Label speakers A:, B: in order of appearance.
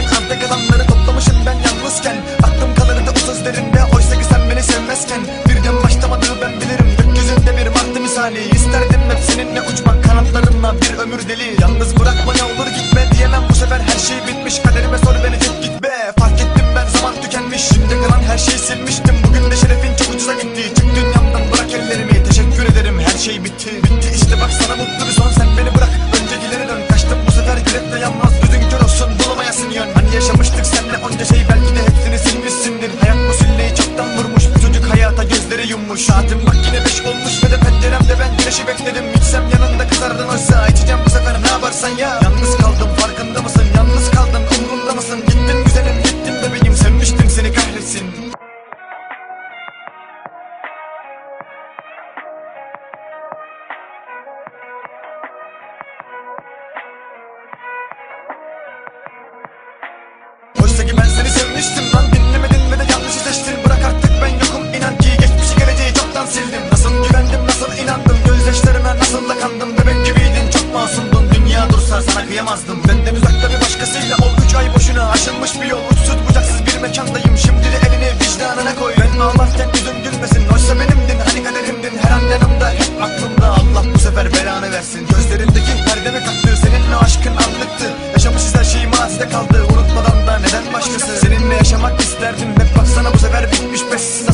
A: Senin arta kalanları toplamışım ben yalnızken. Aklım kalırdı o sözlerinde oysa ki sen beni sevmezken. Birden başlamadı ben bilirim gökyüzünde bir vakti misali İsterdim. Hep seninle uçmak kanatlarımla bir ömür deli. Yalnız bırakma ne olur gitme diyemem. Bu sefer her şey bitmiş Kaderime sor beni tek git be Fark ettim ben zaman tükenmiş. Şimdi kalan her şeyi silmiştim. Bugün de şerefin çok ucuza gitti. Çık dünyamdan bırak ellerimi. Teşekkür ederim her şey bitti. Bitti işte bak sana mutlu yummuş Saatim bak yine beş olmuş ve de penceremde ben güneşi bekledim. İçsem yanında kızardın oysa içeceğim bu sefer ne yaparsan ya gözyaşlarıma nasıl da kandım. Bebek gibiydin çok masumdun. Dünya dursa sana kıyamazdım. Benden uzakta bir başkasıyla ol. Üç ay boşuna aşılmış bir yol. Uçsuz bucaksız bir mekandayım. Şimdi de elini vicdanına koy. Ben ağlarken yüzüm gülmesin. Oysa benimdin hani kaderimdin. Her an yanımda hep aklımda. Allah bu sefer belanı versin. Gözlerindeki perde mi kalktı Seninle aşkın anlıktı. Yaşamışız her şey mazide kaldı. Unutmadan da neden başkası? Seninle yaşamak isterdim. Hep baksana bu sefer bitmiş pes